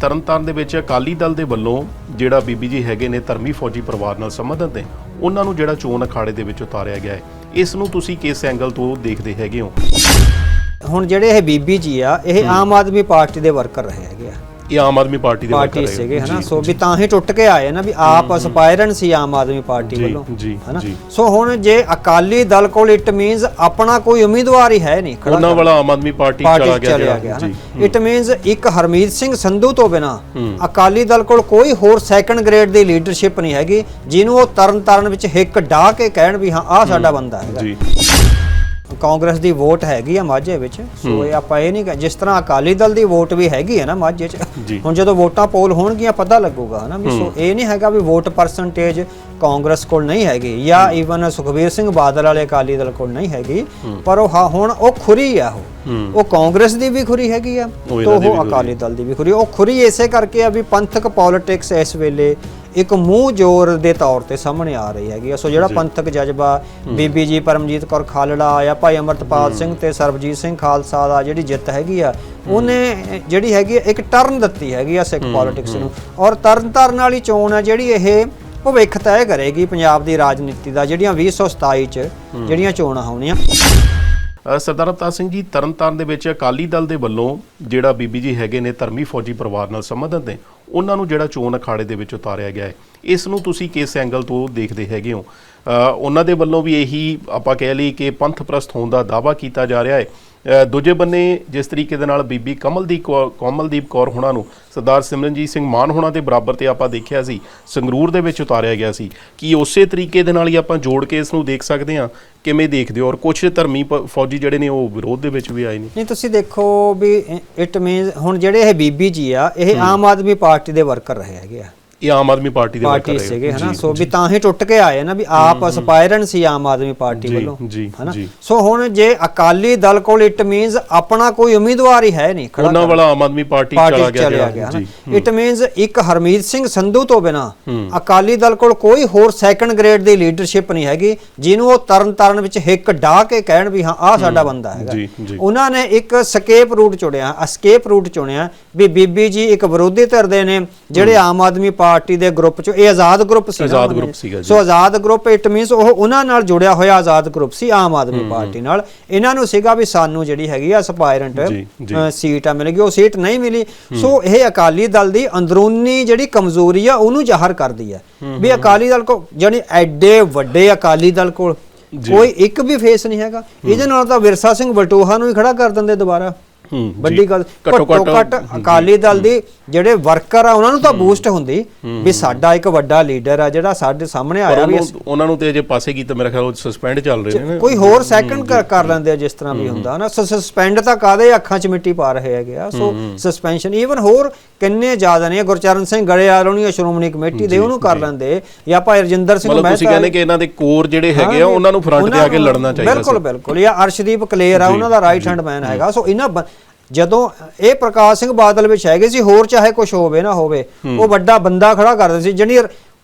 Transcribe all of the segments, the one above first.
ਤਰਨਤਾਰਨ ਦੇ ਵਿੱਚ ਅਕਾਲੀ ਦਲ ਦੇ ਵੱਲੋਂ ਜਿਹੜਾ ਬੀਬੀ ਜੀ ਹੈਗੇ ਨੇ ਧਰਮੀ ਫੌਜੀ ਪਰਿਵਾਰ ਨਾਲ ਸੰਬੰਧਿਤ ਨੇ ਉਹਨਾਂ ਨੂੰ ਜਿਹੜਾ ਚੋਣ ਅਖਾੜੇ ਦੇ ਵਿੱਚ ਉਤਾਰਿਆ ਗਿਆ ਹੈ। ਇਸ ਨੂੰ ਤੁਸੀਂ ਕਿਸ ਐਂਗਲ ਤੋਂ ਦੇਖਦੇ ਹੈਗੇ ਹੋ? ਹੁਣ ਜਿਹੜੇ ਇਹ ਬੀਬੀ ਜੀ ਆ ਇਹ ਆਮ ਆਦਮੀ ਪਾਰਟੀ ਦੇ ਵਰਕਰ ਰਹੇ ਹੈਗੇ ਆ। ਇਹ ਆਮ ਆਦਮੀ ਪਾਰਟੀ ਦੇ ਪਾਰਟੀ ਸੀਗੇ ਹਨਾ? ਸੋ ਵੀ ਤਾਂ ਹੀ ਟੁੱਟ ਕੇ ਆਏ ਨਾ ਵੀ ਆਪ ਅਸਪਾਇਰਨ ਸੀ ਆਮ ਆਦਮੀ ਪਾਰਟੀ ਵੱਲੋਂ ਹਨਾ। ਸੋ ਹੁਣ ਜੇ ਅਕਾਲੀ ਦਲ ਕੋਲ ਇਟ ਮੀਨਸ ਆਪਣਾ ਕੋਈ ਉਮੀਦਵਾਰ ਹੀ ਹੈ ਨਹੀਂ ਖੜਾ ਉਹਨਾਂ ਵਾਲਾ ਆਮ ਆਦਮੀ ਪਾਰਟੀ ਚਲਾ ਗਿਆ ਜੀ ਇਟ ਮੀਨਸ ਇੱਕ ਹਰਮੀਤ ਸਿੰਘ ਸੰਧੂ ਤੋਂ ਬਿਨਾ। ਅਕਾਲੀ ਦਲ ਕੋਲ ਕੋਈ ਹੋਰ ਸੈਕੰਡ ਗ੍ਰੇਡ ਦੀ ਲੀਡਰਸ਼ਿਪ ਨਹੀਂ ਹੈਗੀ ਜਿਹਨੂੰ ਉਹ ਤਰਨ ਤਾਰਨ ਵਿੱਚ ਹਿੱਕ ਢਾ ਕੇ ਕਹਿਣ ਵੀ ਹਾਂ ਆਹ ਸਾਡਾ ਬੰਦਾ ਹੈਗਾ। ਜੀ। ਕਾਂਗਰਸ ਦੀ ਵੋਟ ਹੈਗੀ ਆ ਮਾਝੇ ਵਿੱਚ ਸੋ ਇਹ ਆਪਾਂ ਇਹ ਨਹੀਂ ਜਿਸ ਤਰ੍ਹਾਂ ਅਕਾਲੀ ਦਲ ਦੀ ਵੋਟ ਵੀ ਹੈਗੀ ਹੈ ਨਾ ਮਾਝੇ 'ਚ। ਹੁਣ ਜਦੋਂ ਵੋਟਾਂ ਪੋਲ ਹੋਣਗੀਆਂ ਪਤਾ ਲੱਗੂਗਾ ਹਨਾ ਵੀ ਸੋ ਇਹ ਨਹੀਂ ਹੈਗਾ ਵੀ ਵੋਟ ਪਰਸੈਂਟੇਜ ਕਾਂਗਰਸ ਕੋਲ ਨਹੀਂ ਹੈਗੀ ਜਾਂ ਈਵਨ ਸੁਖਬੀਰ ਸਿੰਘ ਬਾਦਲ ਵਾਲੇ ਅਕਾਲੀ ਦਲ ਕੋਲ ਨਹੀਂ ਹੈਗੀ ਪਰ ਉਹ ਹੁਣ ਉਹ ਖੁਰੀ ਆ ਉਹ। ਉਹ ਕਾਂਗਰਸ ਦੀ ਵੀ ਖੁਰੀ ਹੈਗੀ ਆ ਤੋਂ ਉਹ। ਅਕਾਲੀ ਦਲ ਦੀ ਵੀ ਖੁਰੀ ਉਹ ਖੁਰੀ ਇਸੇ ਕਰਕੇ ਆ ਵੀ ਪੰਥਕ ਪੋਲਿਟਿਕਸ ਇਸ ਵੇਲੇ ਇੱਕ ਮੂੰਹ ਜ਼ੋਰ ਦੇ ਤੌਰ ਤੇ ਸਾਹਮਣੇ ਆ ਰਹੀ ਹੈਗੀ। ਸੋ ਜਿਹੜਾ ਪੰਥਕ ਜਜ਼ਬਾ ਬੀਬੀ ਜੀ ਪਰਮਜੀਤ ਕੌਰ ਖਾਲੜਾ ਆ ਭਾਈ ਅਮਰਤਪਾਲ ਸਿੰਘ ਤੇ ਸਰਬਜੀਤ ਸਿੰਘ ਖਾਲਸਾ ਦਾ ਜਿਹੜੀ ਜਿੱਤ ਹੈਗੀ ਆ ਉਹਨੇ ਜਿਹੜੀ ਹੈਗੀ ਇੱਕ ਟਰਨ ਦਿੱਤੀ ਹੈਗੀ ਆ ਸਿੱਖ ਪੋਲਿਟਿਕਸ ਨੂੰ। ਔਰ ਤਰਨ ਤਾਰਨ ਵਾਲੀ ਚੋਣ ਆ ਜਿਹੜੀ ਇਹ ਭਵਿੱਖ ਤੈਅ ਕਰੇਗੀ ਪੰਜਾਬ ਦੀ ਰਾਜਨੀਤੀ ਦਾ ਜਿਹੜੀਆਂ 2027 ਚ ਜਿਹੜੀਆਂ ਚੋਣਾਂ ਹੋਣੀਆਂ। ਸਰਦਾਰ ਅਵਤਾਰ ਸਿੰਘ ਜੀ ਤਰਨਤਾਰਨ ਦੇ ਵਿੱਚ ਅਕਾਲੀ ਦਲ ਦੇ ਵੱਲੋਂ ਜਿਹੜਾ ਬੀਬੀ ਜੀ ਹੈਗੇ ਨੇ ਧਰਮੀ ਫੌਜੀ ਪਰਿਵਾਰ ਨਾਲ ਸੰਬੰਧਿਤ ਨੇ ਉਹਨਾਂ ਨੂੰ ਜਿਹੜਾ ਚੋਣ ਅਖਾੜੇ ਦੇ ਵਿੱਚ ਉਤਾਰਿਆ ਗਿਆ ਹੈ। ਇਸ ਨੂੰ ਤੁਸੀਂ ਕਿਸ ਐਂਗਲ ਤੋਂ ਦੇਖਦੇ ਹੈਗੇ ਹੋ? ਉਹਨਾਂ ਦੇ ਵੱਲੋਂ ਵੀ ਇਹੀ ਆਪਾਂ ਕਹਿ ਲਈ ਕਿ ਪੰਥ ਪ੍ਰਸਤ ਹੋਣ ਦਾ ਦਾਵਾ ਕੀਤਾ ਜਾ ਰਿਹਾ ਹੈ। ਦੂਜੇ ਬੰਨੇ ਜਿਸ ਤਰੀਕੇ ਦੇ ਨਾਲ ਬੀਬੀ ਕਮਲਦੀਪ ਕੋਮਲਦੀਪ ਕੌਰ ਹੋਣਾ ਨੂੰ ਸਰਦਾਰ ਸਿਮਰਨਜੀਤ ਸਿੰਘ ਮਾਨ ਹੋਣਾ ਦੇ ਬਰਾਬਰ ਤੇ ਆਪਾਂ ਦੇਖਿਆ ਸੀ ਸੰਗਰੂਰ ਦੇ ਵਿੱਚ ਉਤਾਰਿਆ ਗਿਆ ਸੀ। ਕੀ ਉਸੇ ਤਰੀਕੇ ਦੇ ਨਾਲ ਹੀ ਆਪਾਂ ਜੋੜ ਕੇ ਇਸ ਨੂੰ ਦੇਖ ਸਕਦੇ ਹਾਂ? ਕਿਵੇਂ ਦੇਖਦੇ ਹੋ? ਔਰ ਕੁਝ ਧਰਮੀ ਫੌਜੀ ਜਿਹੜੇ ਨੇ ਉਹ ਵਿਰੋਧ ਦੇ ਵਿੱਚ ਵੀ ਆਏ ਨੇ। ਨਹੀਂ ਤੁਸੀਂ ਦੇਖੋ ਵੀ ਇਟ ਮੀਨਸ ਹੁਣ ਜਿਹੜੇ ਇਹ ਬੀਬੀ ਜੀ ਆ ਇਹ ਆਮ ਆਦਮੀ ਪਾਰਟੀ ਦੇ ਵਰਕਰ ਰਹੇ ਹੈਗੇ ਆ। ਇਹ ਆਮ ਆਦਮੀ ਪਾਰਟੀ ਦੇ ਪਾਰਟੀ ਸੀਗੇ। ਹਨਾ? ਸੋ ਵੀ ਤਾਂ ਹੀ ਟੁੱਟ ਕੇ ਆਏ ਨਾ ਵੀ ਆਪ ਅਸਪਾਇਰਨ ਸੀ ਆਮ ਆਦਮੀ ਪਾਰਟੀ ਵੱਲੋਂ ਹਨਾ। ਸੋ ਹੁਣ ਜੇ ਅਕਾਲੀ ਦਲ ਕੋਲ ਇਟ ਮੀਨਸ ਆਪਣਾ ਕੋਈ ਉਮੀਦਵਾਰ ਹੀ ਹੈ ਨਹੀਂ ਖੜਾ ਉਹਨਾਂ ਵਾਲਾ ਆਮ ਆਦਮੀ ਪਾਰਟੀ ਚਲਾ ਗਿਆ ਇਟ ਮੀਨਸ ਇੱਕ ਹਰਮੀਤ ਸਿੰਘ ਸੰਧੂ ਤੋਂ ਬਿਨਾ। ਅਕਾਲੀ ਦਲ ਕੋਲ ਕੋਈ ਹੋਰ ਸੈਕੰਡ ਗ੍ਰੇਡ ਦੀ ਲੀਡਰਸ਼ਿਪ ਨਹੀਂ ਹੈਗੀ ਜਿਹਨੂੰ ਉਹ ਤਰਨ ਤਾਰਨ ਵਿੱਚ ਹਿੱਕ ਢਾ ਕੇ ਕਹਿਣ ਵੀ ਹਾਂ ਆਹ ਸਾਡਾ ਬੰਦਾ ਹੈਗਾ। ਉਹਨਾਂ ਨੇ ਇੱਕ ਸਕੇਪ ਰੂਟ ਚੁਣਿਆ ਅਸਕੇਪ ਰੂਟ ਚੁਣਿਆ ਵੀ ਬੀਬੀ ਜੀ ਇੱਕ ਵਿਰੋਧੀ ਧਿਰ ਦੇ ਨੇ ਜਿਹੜੇ ਆਮ ਆਦਮੀ ਪਾਰਟੀ ਦੇ ਗਰੁੱਪ ਚ ਇਹ ਆਜ਼ਾਦ ਗਰੁੱਪ ਸੀ ਆਜ਼ਾਦ ਗਰੁੱਪ। ਸੀਗਾ ਜੀ। So Azad group it means ਉਹ ਉਹਨਾਂ ਨਾਲ ਜੁੜਿਆ ਹੋਇਆ ਆਜ਼ਾਦ ਗਰੁੱਪ ਸੀ ਆਮ ਆਦਮੀ ਪਾਰਟੀ ਨਾਲ ਇਹਨਾਂ ਨੂੰ ਸੀਗਾ ਵੀ ਸਾਨੂੰ ਜਿਹੜੀ ਹੈਗੀ ਆ ਸਪਾਇਰੈਂਟ। ਸੀਟ ਆ ਮਿਲੇਗੀ ਉਹ ਸੀਟ ਨਹੀਂ ਮਿਲੀ ਸੋ ਇਹ ਅਕਾਲੀ ਦਲ ਦੀ ਅੰਦਰੂਨੀ ਜਿਹੜੀ ਕਮਜ਼ੋਰੀ ਆ ਉਹਨੂੰ ਜ਼ਾਹਰ ਕਰਦੀ ਹੈ ਵੀ ਅਕਾਲੀ ਦਲ ਕੋ ਜਾਨੀ ਐਡੇ ਵੱਡੇ ਅਕਾਲੀ ਦਲ ਕੋਲ ਕੋਈ ਇੱਕ ਵੀ ਫੇਸ ਨਹੀਂ ਹੈਗਾ ਇਹਦੇ ਨਾਲ ਤਾਂ ਵਿਰਸਾ ਸਿੰਘ ਬਲਟੋਹਾ ਨੂੰ ਹੀ ਖੜਾ ਕਰ ਦਿੰਦੇ ਦੁਬਾਰਾ। ਵੱਡੀ ਗੱਲ ਘੱਟੋ ਘੱਟੋ ਅਕਾਲੀ ਦਲ ਦੀ ਜਿਹੜੇ ਵਰਕਰ ਆ ਉਹਨਾਂ ਨੂੰ ਤਾਂ ਬੂਸਟ ਹੁੰਦੀ ਵੀ ਸਾਡਾ ਇੱਕ ਵੱਡਾ ਲੀਡਰ ਆ ਜਿਹੜਾ ਸਾਡੇ ਸਾਹਮਣੇ ਆਇਆ ਵੀ ਉਹਨੂੰ ਨੂੰ ਤੇ ਜੇ ਪਾਸੇ ਕੀਤਾ ਮੇਰਾ ਖਿਆਲ ਉਹ ਸਸਪੈਂਡ ਚੱਲ ਰਹੇ ਨੇ ਕੋਈ ਹੋਰ ਸੈਕੰਡ ਕਰ ਲੈਂਦੇ ਆ ਜਿਸ ਤਰ੍ਹਾਂ ਵੀ ਹੁੰਦਾ ਨਾ ਸਸਪੈਂਡ ਤਾਂ ਕਾਦੇ ਅੱਖਾਂ 'ਚ ਮਿੱਟੀ ਪਾ ਰਹੇ ਹੈਗੇ ਆ। ਸੋ ਸਸਪੈਂਸ਼ਨ ਈਵਨ ਹੋਰ ਕਿੰਨੇ ਜ਼ਿਆਦਾ ਨੇ? ਗੁਰਚਰਨ ਸਿੰਘ ਗੜੇਵਾਲ ਉਹਨੀ ਸ਼੍ਰੋਮਣੀ ਕਮੇਟੀ ਦੇ ਉਹਨੂੰ ਕਰ ਲੈਂਦੇ ਜਾਂ ਭਾਈ ਰਜਿੰਦਰ ਸਿੰਘ ਮਤਲਬ ਤੁਸੀਂ ਮਹਿਤਾ ਕਹਿੰਦੇ ਕਿ ਇਹਨਾਂ ਦੇ ਕੋਰ ਜਿਹੜੇ ਹੈਗੇ ਆ ਉਹਨਾਂ ਨੂੰ ਫਰੰਟ ਤੇ ਆ ਕੇ ਲੜਨਾ ਚਾਹੀਦਾ ਬਿਲਕੁਲ ਬਿਲਕੁਲ। ਜਾਂ ਅਰਸ਼ਦੀਪ ਕਲੇਰ ਆ ਉਹਨਾਂ ਦਾ ਰਾਈਟ ਹੈਂਡ ਮੈਨ ਹੈਗਾ। ਸੋ ਇਹਨਾਂ ਜਦੋਂ ਇਹ ਪ੍ਰਕਾਸ਼ ਸਿੰਘ ਬਾਦਲ ਵਿੱਚ ਹੈਗੇ ਸੀ ਹੋਰ ਚਾਹੇ ਕੁਝ ਹੋਵੇ ਨਾ ਹੋਵੇ ਉਹ ਵੱਡਾ ਬੰਦਾ ਖੜਾ ਕਰਦੇ ਸੀ ਜਣੀ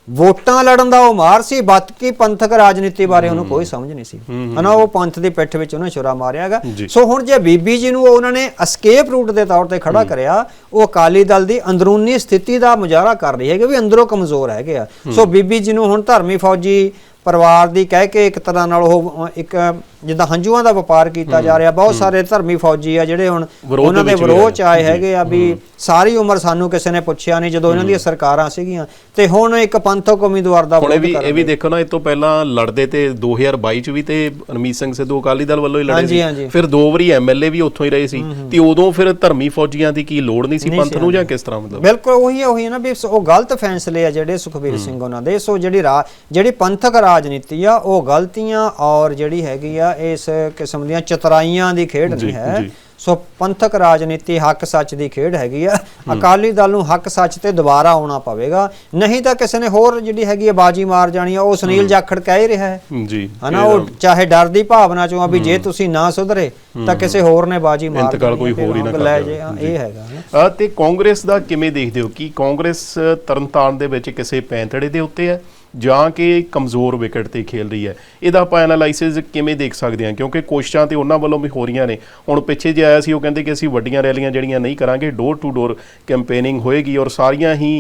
ਵੋਟਾਂ ਲੜਨ ਦਾ ਉਹ ਮਾਰ ਸੀ ਬਾਕੀ ਪੰਥਕ ਰਾਜਨੀਤੀ ਬਾਰੇ ਉਹਨੂੰ ਕੋਈ ਸਮਝ ਨਹੀਂ ਸੀ। ਹਨਾ ਉਹ ਪੰਥ ਦੀ ਪਿੱਠ ਵਿੱਚ ਉਹਨੇ ਛੁਰਾ ਮਾਰਿਆ ਹੈਗਾ। ਜੀ। ਸੋ ਹੁਣ ਜੇ ਬੀਬੀ ਜੀ ਨੂੰ ਉਹਨਾਂ ਨੇ ਅਸਕੇਪ ਰੂਟ ਦੇ ਤੌਰ ਤੇ ਖੜਾ ਕਰਿਆ ਉਹ ਅਕਾਲੀ ਦਲ ਦੀ ਅੰਦਰੂਨੀ ਸਥਿਤੀ ਦਾ ਮੁਜ਼ਾਹਰਾ ਕਰ ਰਹੀ ਹੈ ਕਿ ਵੀ ਅੰਦਰੋਂ ਕਮਜ਼ੋਰ ਹੈਗੇ ਆ। ਸੋ ਬੀਬੀ ਜੀ ਨੂੰ ਹੁਣ ਧਰਮੀ ਫੌਜੀ ਪਰਿਵਾਰ ਦੀ ਕਹਿ ਕੇ ਇੱਕ ਤਰ੍ਹਾਂ ਨਾਲ ਉਹ ਇੱਕ ਜਿੱਦਾਂ ਹੰਝੂਆਂ ਦਾ ਵਪਾਰ ਕੀਤਾ ਜਾ ਰਿਹਾ ਬਹੁਤ ਸਾਰੇ ਧਰਮੀ ਫੌਜੀ ਆ ਜਿਹੜੇ ਹੁਣ ਉਹਨਾਂ ਦੇ ਵਿਰੋਧ ਚ ਆਏ। ਹੈਗੇ ਆ ਵੀ ਸਾਰੀ ਉਮਰ ਸਾਨੂੰ ਕਿਸੇ ਨੇ ਪੁੱਛਿਆ ਨਹੀਂ ਜਦੋਂ ਇਹਨਾਂ ਦੀਆਂ ਸਰਕਾਰਾਂ ਸੀਗੀਆਂ। ਤੇ ਹੁਣ ਇੱਕ ਪੰਥਕ ਉਮੀਦਵਾਰ ਦਾ ਹੁਣ ਵੀ ਇਹ ਵੀ ਦੇਖੋ ਨਾ ਇਹ ਤੋਂ ਪਹਿਲਾਂ ਲੜਦੇ ਤੇ 2022 ਚ ਵੀ ਤੇ ਰਮੀਤ ਸਿੰਘ ਸਿੱਧੂ ਅਕਾਲੀ ਦਲ ਵੱਲੋਂ ਹੀ ਲੜੇ। ਸੀ। ਫਿਰ ਦੋ ਵਾਰੀ ਐਮਐਲਏ ਵੀ ਉੱਥੋਂ ਹੀ ਰਹੇ ਸੀ। ਤੇ ਉਦੋਂ ਫਿਰ ਧਰਮੀ ਫੌਜੀਆਂ ਦੀ ਕੀ ਲੋੜ ਨਹੀਂ ਸੀ ਪੰਥ ਨੂੰ ਜਾਂ ਕਿਸ ਤਰ੍ਹਾਂ ਮਤਲਬ? ਬਿਲਕੁਲ ਉਹੀ ਹੈ ਉਹੀ ਹੈ ਨਾ ਵੀ ਉਹ ਗਲਤ ਫੈਸਲੇ ਆ ਜਿਹੜੇ ਸੁਖਬੀਰ ਸਿੰਘ ਉਹਨਾਂ ਦੇ। ਸੋ ਜਿਹੜੀ ਰਾ- ਜਿਹੜੀ ਪੰਥਕ ਰਾਜਨੀਤੀ ਆ ਉਹ ਗਲਤੀਆਂ ਔਰ ਜਿਹੜੀ ਹੈਗੀ ਆ ਇਸ ਕਿਸਮ ਦੀਆਂ ਚਤਰਾਈਆਂ ਦੀ ਖੇਡ ਨਹੀਂ ਹੈ। ਸੋ ਪੰਥਕ ਰਾਜਨੀਤੀ ਹੱਕ ਸੱਚ ਦੀ ਖੇਡ ਹੈਗੀ ਆ। ਅਕਾਲੀ ਦਲ ਨੂੰ ਹੱਕ ਸੱਚ ਤੇ ਦੁਬਾਰਾ ਆਉਣਾ ਪਵੇਗਾ। ਨਹੀਂ ਤਾਂ ਕਿਸੇ ਨੇ ਹੋਰ ਜਿਹੜੀ ਹੈਗੀ ਆ ਬਾਜੀ ਮਾਰ ਜਾਣੀ ਆ ਉਹ ਸੁਨੀਲ ਜਾਖੜ ਕਹਿ ਰਿਹਾ ਹੈ। ਜੀ ਹਨਾ ਉਹ ਚਾਹੇ ਡਰ ਦੀ ਭਾਵਨਾ ਚੋਂ ਆ ਵੀ ਜੇ ਤੁਸੀਂ ਨਾ ਸੁਧਰੇ ਤਾਂ ਕਿਸੇ ਹੋਰ ਨੇ ਬਾਜੀ ਮਾਰ ਇੰਤਕਾਲ ਕੋਈ ਹੋਰ ਹੀ ਨਾ ਕਰ ਲੈ। ਜੇ ਇਹ ਹੈਗਾ ਤੇ ਕਾਂਗਰਸ ਦਾ ਕਿਵੇਂ ਦੇਖਦੇ ਹੋ? ਕਿ ਕਾਂਗਰਸ ਤਰਨਤਾਰਨ ਦੇ ਵਿੱਚ ਕਿਸੇ ਪੈਂਤੜੇ ਦੇ ਉੱਤੇ ਹੈ? ਜਾਂ ਕਿ ਕਮਜ਼ੋਰ ਵਿਕਟ ਤੇ ਖੇਲ ਰਹੀ ਹੈ। ਇਹਦਾ ਆਪਾਂ ਐਨਾਲਾਈਸਿਸ ਕਿਵੇਂ ਦੇਖ ਸਕਦੇ ਹਾਂ? ਕਿਉਂਕਿ ਕੋਸ਼ਿਸ਼ਾਂ ਤੇ ਉਹਨਾਂ ਵੱਲੋਂ ਵੀ ਹੋ ਰਹੀਆਂ ਨੇ। ਹੁਣ ਪਿੱਛੇ ਜੇ ਆਇਆ ਸੀ ਉਹ ਕਹਿੰਦੇ ਕਿ ਅਸੀਂ ਵੱਡੀਆਂ ਰੈਲੀਆਂ ਜਿਹੜੀਆਂ ਨਹੀਂ ਕਰਾਂਗੇ ਡੋਰ ਟੂ ਡੋਰ ਕੈਂਪੇਨਿੰਗ ਹੋਏਗੀ ਔਰ ਸਾਰੀਆਂ ਹੀ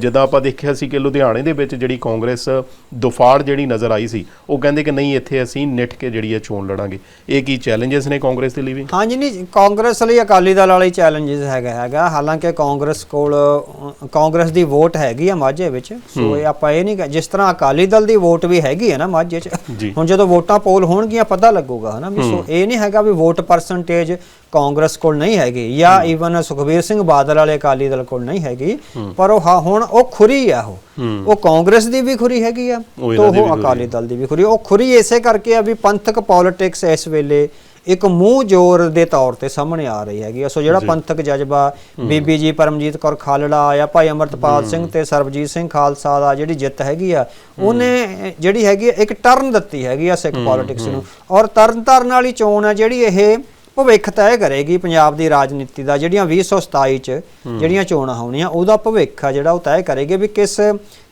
ਜਿੱਦਾਂ ਆਪਾਂ ਦੇਖਿਆ ਸੀ ਕਿ ਲੁਧਿਆਣੇ ਦੇ ਵਿੱਚ ਜਿਹੜੀ ਕਾਂਗਰਸ ਦੁਫਾੜ ਜਿਹੜੀ ਨਜ਼ਰ ਆਈ ਸੀ ਉਹ ਕਹਿੰਦੇ ਕਿ ਨਹੀਂ ਇੱਥੇ ਅਸੀਂ ਨਿੱਠ ਕੇ ਜਿਹੜੀ ਹੈ ਚੋਣ ਲੜਾਂਗੇ। ਇਹ ਕੀ ਚੈਲੰਜਸ ਨੇ ਕਾਂਗਰਸ ਦੇ ਲਈ ਵੀ? ਹਾਂਜੀ ਨਹੀਂ ਕਾਂਗਰਸ ਲਈ ਅਕਾਲੀ ਦਲ ਵਾਲੀ ਚੈਲੰਜਸ ਹੈਗਾ ਹੈਗਾ। ਹਾਲਾਂਕਿ ਕਾਂਗਰਸ ਕੋਲ ਕਾਂਗਰਸ ਦੀ ਵੋਟ ਹੈਗੀ ਆ ਮਾਝੇ ਵਿੱਚ ਸੋ ਇਹ ਆਪਾਂ ਇਹ ਨਹੀਂ ਜਿਸ ਤਰ੍ਹਾਂ ਅਕਾਲੀ ਦਲ ਦੀ ਵੋਟ ਵੀ ਹੈਗੀ ਹੈ ਨਾ ਮਾਝੇ 'ਚ। ਹੁਣ ਜਦੋਂ ਵੋਟਾਂ ਪੋਲ ਹੋਣਗੀਆਂ ਪਤਾ ਲੱਗੂਗਾ ਹਨਾ? ਵੀ ਸੋ ਇਹ ਨਹੀਂ ਹੈਗਾ ਵੀ ਵੋਟ ਪਰਸੈਂਟੇਜ ਕਾਂਗਰਸ ਕੋਲ ਨਹੀਂ ਹੈਗੀ ਜਾਂ ਈਵਨ ਸੁਖਬੀਰ ਸਿੰਘ ਬਾਦਲ ਵਾਲੇ ਅਕਾਲੀ ਦਲ ਕੋਲ ਨਹੀਂ ਹੈਗੀ ਪਰ ਉਹ ਹੁਣ ਉਹ ਖੁਰੀ ਆ ਉਹ। ਉਹ ਕਾਂਗਰਸ ਦੀ ਵੀ ਖੁਰੀ ਹੈਗੀ ਆ ਤੋਂ ਉਹ ਅਕਾਲੀ ਦਲ ਦੀ ਵੀ ਖੁਰੀ ਉਹ ਖੁਰੀ ਇਸੇ ਕਰਕੇ ਆ ਵੀ ਪੰਥਕ ਪੋਲਿਟਿਕਸ ਇਸ ਵੇਲੇ ਇੱਕ ਮੂੰਹ ਜ਼ੋਰ ਦੇ ਤੌਰ ਤੇ ਸਾਹਮਣੇ ਆ ਰਹੀ ਹੈਗੀ। ਸੋ ਜਿਹੜਾ ਪੰਥਕ ਜਜ਼ਬਾ ਬੀਬੀ ਜੀ ਪਰਮਜੀਤ ਕੌਰ ਖਾਲੜਾ ਆ ਭਾਈ ਅਮਰਤਪਾਲ ਸਿੰਘ ਤੇ ਸਰਬਜੀਤ ਸਿੰਘ ਖਾਲਸਾ ਦਾ ਜਿਹੜੀ ਜਿੱਤ ਹੈਗੀ ਆ ਉਹਨੇ ਜਿਹੜੀ ਹੈਗੀ ਇੱਕ ਟਰਨ ਦਿੱਤੀ ਹੈਗੀ ਆ ਸਿੱਖ ਪੋਲਿਟਿਕਸ ਨੂੰ। ਔਰ ਤਰਨ ਤਾਰਨ ਵਾਲੀ ਚੋਣ ਆ ਜਿਹੜੀ ਇਹ ਭਵਿੱਖ ਤੈਅ ਕਰੇਗੀ ਪੰਜਾਬ ਦੀ ਰਾਜਨੀਤੀ ਦਾ ਜਿਹੜੀਆਂ 2027 ਚ ਜਿਹੜੀਆਂ ਚੋਣਾਂ ਹੋਣੀਆਂ ਉਹਦਾ ਭਵਿੱਖ ਆ ਜਿਹੜਾ ਉਹ ਤੈਅ ਕਰੇਗੀ ਵੀ ਕਿਸ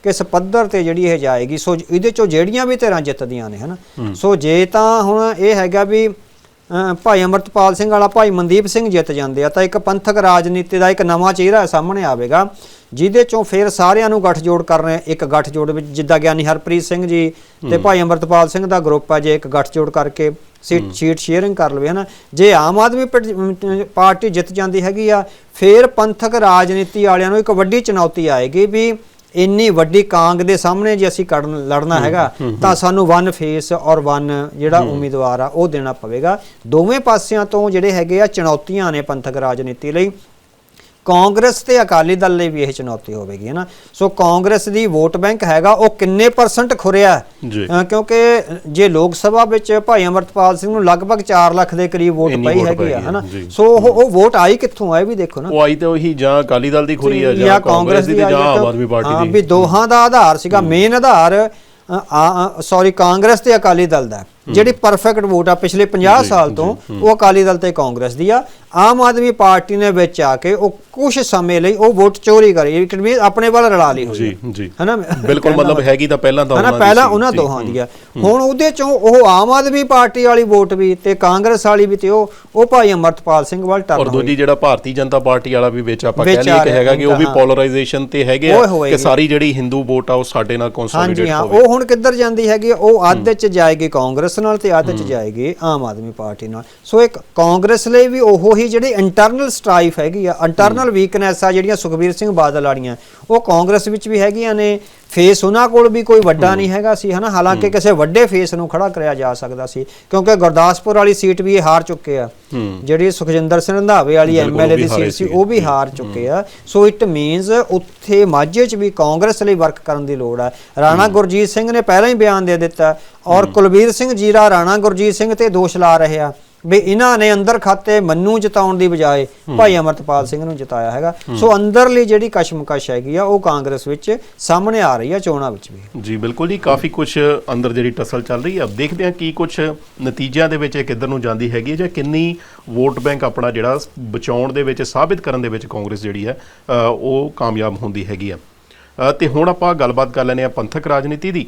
ਕਿਸ ਪੱਧਰ ਤੇ ਜਿਹੜੀ ਇਹ ਜਾਏਗੀ। ਸੋ ਇਹਦੇ ਚੋਂ ਜਿਹੜੀਆਂ ਵੀ ਧਿਰਾਂ ਜਿੱਤਦੀਆਂ ਨੇ ਹਨਾ। ਸੋ ਜੇ ਤਾਂ ਹੁਣ ਇਹ ਹੈਗਾ ਵੀ ਭਾਈ ਅਮਰਤਪਾਲ ਸਿੰਘ ਵਾਲਾ ਭਾਈ ਮਨਦੀਪ ਸਿੰਘ ਜਿੱਤ ਜਾਂਦੇ ਆ ਤਾਂ ਇੱਕ ਪੰਥਕ ਰਾਜਨੀਤੀ ਦਾ ਇੱਕ ਨਵਾਂ ਚਿਹਰਾ ਸਾਹਮਣੇ ਆਵੇਗਾ ਜਿਹਦੇ ਚੋਂ ਫਿਰ ਸਾਰਿਆਂ ਨੂੰ ਗੱਠਜੋੜ ਕਰਨੇ ਇੱਕ ਗੱਠਜੋੜ ਵਿੱਚ ਜਿੱਦਾਂ ਗਿਆਨੀ ਹਰਪ੍ਰੀਤ ਸਿੰਘ ਜੀ ਤੇ ਭਾਈ ਅਮਰਤਪਾਲ ਸਿੰਘ ਦਾ ਗਰੁੱਪ ਆ ਜੇ ਇੱਕ ਗੱਠਜੋੜ ਕਰਕੇ ਸੀਟ ਸ਼ੀਟ ਸ਼ੇਅਰਿੰਗ ਕਰ ਲਵੇ ਹਨਾ। ਜੇ ਆਮ ਆਦਮੀ ਪਾਰਟੀ ਜਿੱਤ ਜਾਂਦੀ ਹੈਗੀ ਆ ਫਿਰ ਪੰਥਕ ਰਾਜਨੀਤੀ ਵਾਲਿਆਂ ਨੂੰ ਇੱਕ ਵੱਡੀ ਚੁਣੌਤੀ ਆਏਗੀ ਵੀ ਇੰਨੀ ਵੱਡੀ ਕਾਂਗ ਦੇ ਸਾਹਮਣੇ ਜੇ ਅਸੀਂ ਕੜਨ ਲੜਨਾ ਹੈਗਾ ਤਾਂ ਸਾਨੂੰ ਵਨ ਫੇਸ ਔਰ ਵਨ ਜਿਹੜਾ ਉਮੀਦਵਾਰ ਆ ਉਹ ਦੇਣਾ ਪਵੇਗਾ। ਦੋਵੇਂ ਪਾਸਿਆਂ ਤੋਂ ਜਿਹੜੇ ਹੈਗੇ ਆ ਚੁਣੌਤੀਆਂ ਨੇ ਪੰਥਕ ਰਾਜਨੀਤੀ ਲਈ। ਕਾਂਗਰਸ ਤੇ ਅਕਾਲੀ ਦਲ ਲਈ ਵੀ ਇਹ ਚੁਣੌਤੀ ਹੋਵੇਗੀ ਹੈ ਨਾ? ਸੋ ਕਾਂਗਰਸ ਦੀ ਵੋਟ ਬੈਂਕ ਹੈਗਾ ਉਹ ਕਿੰਨੇ ਪਰਸੈਂਟ ਖੁਰਿਆ ਕਿਉਂਕਿ ਜੇ ਲੋਕ ਸਭਾ ਵਿੱਚ ਭਾਈ ਅਮਰਤਪਾਲ ਸਿੰਘ ਨੂੰ ਲਗਭਗ 4 ਲੱਖ ਦੇ ਕਰੀਬ ਵੋਟ ਪਈ ਹੈਗੀ ਆ ਹੈ, ਹਨਾ। ਸੋ ਉਹ ਉਹ ਵੋਟ ਆਈ ਕਿੱਥੋਂ ਆਏ ਵੀ ਦੇਖੋ ਨਾ। ਉਹ ਆਈ ਤੇ ਉਹੀ ਜਾਂ ਅਕਾਲੀ ਦਲ ਦੀ ਖੁਰੀ ਹੈ ਜਾਂ ਕਾਂਗਰਸ ਦੀ ਆ ਜਾਂ ਆਮ ਆਦਮੀ ਹਾਂ ਪਾਰਟੀ ਵੀ ਦੀ ਦੋਹਾਂ ਦਾ ਆਧਾਰ ਸੀਗਾ ਮੇਨ ਆਧਾਰ ਸੌਰੀ ਕਾਂਗਰਸ ਤੇ ਅਕਾਲੀ ਦਲ ਦਾ। ਜਿਹੜੀ ਪਰਫੈਕਟ ਵੋਟ ਆ ਪਿਛਲੇ 50 ਸਾਲ ਤੋਂ ਉਹ ਅਕਾਲੀ ਦਲ ਤੇ ਕਾਂਗਰਸ ਦੀ ਆ। ਆਮ ਆਦਮੀ ਪਾਰਟੀ ਨੇ ਵਿੱਚ ਆ ਕੇ ਉਹ ਕੁਝ ਸਮੇਂ ਲਈ ਉਹ ਵੋਟ ਚੋਰੀ ਕਰੀ। ਇਟ ਮੀਨ ਆਪਣੇ ਵੱਲ ਰਲਾ ਲਈ ਹੋਈ ਜੀ ਜੀ। ਹਨਾ? ਬਿਲਕੁਲ ਮਤਲਬ ਹੈਗੀ ਤਾਂ ਪਹਿਲਾਂ ਤਾਂ ਹਨਾ? ਉਹਨਾਂ ਦੀ ਪਹਿਲਾਂ ਉਹਨਾਂ। ਦੋਹਾਂ ਦੀ ਆ। ਹੁਣ ਉਹਦੇ ਚੋਂ ਉਹ ਆਮ ਆਦਮੀ ਪਾਰਟੀ ਵਾਲੀ ਵੋਟ ਵੀ ਤੇ ਕਾਂਗਰਸ ਵਾਲੀ ਵੀ ਤੇ ਉਹ ਉਹ ਭਾਈ ਅਮਰਤਪਾਲ ਸਿੰਘ ਵੱਲ ਟਰਨ ਔਰ ਦੂਜੀ ਜਿਹੜਾ ਭਾਰਤੀ ਜਨਤਾ ਪਾਰਟੀ ਵਾਲਾ ਵੀ ਵਿੱਚ ਆਪਾਂ ਕਹਿ ਲਈਏ ਕਿ ਹੈਗਾ ਕਿ ਉਹ ਵੀ ਹਾਂ। ਪੋਲਰਾਈਜੇਸ਼ਨ ਤੇ ਹੈਗੇ ਆ। ਕਿ ਸਾਰੀ ਜਿਹੜੀ ਹਿੰਦੂ ਵੋਟ ਆ ਉਹ ਸਾਡੇ ਨਾਲ ਹਾਂਜੀ ਕੰਸੋਲੀਡੇਟ ਹਾਂ। ਹੋਵੇ। ਉਹ ਹੁਣ ਕਿੱਧਰ ਜਾਂਦੀ ਹੈਗੀ ਉਹ ਅੱਧ ਚ ਜਾਏਗੀ ਕਾਂਗਰਸ। ਨਾਲ ਤੇ ਚ ਜਾਏਗੀ ਆਮ ਆਦਮੀ ਪਾਰਟੀ ਨਾਲ। ਸੋ ਇੱਕ ਕਾਂਗਰਸ ਲਈ ਵੀ ਉਹੋ ਹੀ ਜਿਹੜੀ ਇੰਟਰਨਲ ਸਟ੍ਰਾਈਫ ਹੈਗੀ ਆ ਇੰਟਰਨਲ ਵੀਕਨੈਸ ਆ ਜਿਹੜੀਆਂ ਸੁਖਬੀਰ ਸਿੰਘ ਬਾਦਲ ਵਾਲੀਆਂ ਉਹ ਕਾਂਗਰਸ ਵਿੱਚ ਵੀ ਹੈਗੀਆਂ ਨੇ ਫੇਸ ਉਹਨਾਂ ਕੋਲ ਵੀ ਕੋਈ ਵੱਡਾ ਨਹੀਂ ਹੈਗਾ ਸੀ ਹਨਾ? ਹਾਲਾਂਕਿ ਕਿਸੇ ਵੱਡੇ ਫੇਸ ਨੂੰ ਖੜਾ ਕਰਿਆ ਜਾ ਸਕਦਾ ਸੀ ਕਿਉਂਕਿ ਗੁਰਦਾਸਪੁਰ ਵਾਲੀ ਸੀਟ ਵੀ ਇਹ ਹਾਰ ਚੁੱਕੇ ਆ। ਜਿਹੜੀ ਸੁਖਜਿੰਦਰ ਸਿੰਘ ਰੰਧਾਵੇ ਵਾਲੀ ਐਮਐਲਏ ਦੀ ਸੀਟ ਸੀ। ਉਹ ਵੀ ਹਾਰ ਚੁੱਕੇ ਆ। ਸੋ ਇਟ ਮੀਨਸ ਉੱਥੇ ਮਾਝੇ 'ਚ ਵੀ ਕਾਂਗਰਸ ਲਈ ਵਰਕ ਕਰਨ ਦੀ ਲੋੜ ਹੈ ਰਾਣਾ ਗੁਰਜੀਤ ਸਿੰਘ ਨੇ ਪਹਿਲਾਂ ਹੀ ਬਿਆਨ ਦੇ ਦਿੱਤਾ ਔਰ ਕੁਲਬੀਰ ਸਿੰਘ ਜੀਰਾ ਰਾਣਾ ਗੁਰਜੀਤ ਸਿੰਘ ਤੇ ਦੋਸ਼ ਲਾ ਰਹੇ ਆ। ਵੀ ਇਹਨਾਂ ਨੇ ਅੰਦਰ ਖਾਤੇ ਮੰਨੂ ਜਿਤਾਉਣ ਦੀ ਬਜਾਏ ਭਾਈ ਅਮਰਤਪਾਲ ਸਿੰਘ ਨੂੰ ਜਿਤਾਇਆ ਹੈਗਾ। ਸੋ ਅੰਦਰਲੀ ਜਿਹੜੀ ਕਸ਼ਮਕਸ਼ ਹੈਗੀ ਆ ਉਹ ਕਾਂਗਰਸ ਵਿੱਚ ਸਾਹਮਣੇ ਆ ਰਹੀ ਆ ਚੋਣਾਂ ਵਿੱਚ ਵੀ। ਜੀ ਬਿਲਕੁਲ ਜੀ ਕਾਫੀ ਕੁਝ ਅੰਦਰ ਜਿਹੜੀ ਟਸਲ ਚੱਲ ਰਹੀ ਅਬ ਦੇਖਦੇ ਹਾਂ ਕੀ ਕੁਝ ਨਤੀਜਿਆਂ ਦੇ ਵਿੱਚ ਇਹ ਕਿੱਧਰ ਨੂੰ ਜਾਂਦੀ ਹੈਗੀ ਜਾਂ ਕਿੰਨੀ ਵੋਟ ਬੈਂਕ ਆਪਣਾ ਜਿਹੜਾ ਬਚਾਉਣ ਦੇ ਵਿੱਚ ਸਾਬਿਤ ਕਰਨ ਦੇ ਵਿੱਚ ਕਾਂਗਰਸ ਜਿਹੜੀ ਹੈ ਅ, ਉਹ ਕਾਮਯਾਬ ਹੁੰਦੀ ਹੈਗੀ ਆ। ਤੇ ਹੁਣ ਆਪਾਂ ਗੱਲਬਾਤ ਕਰ ਲੈਂਦੇ ਆ ਪੰਥਕ ਰਾਜਨੀਤੀ ਦੀ।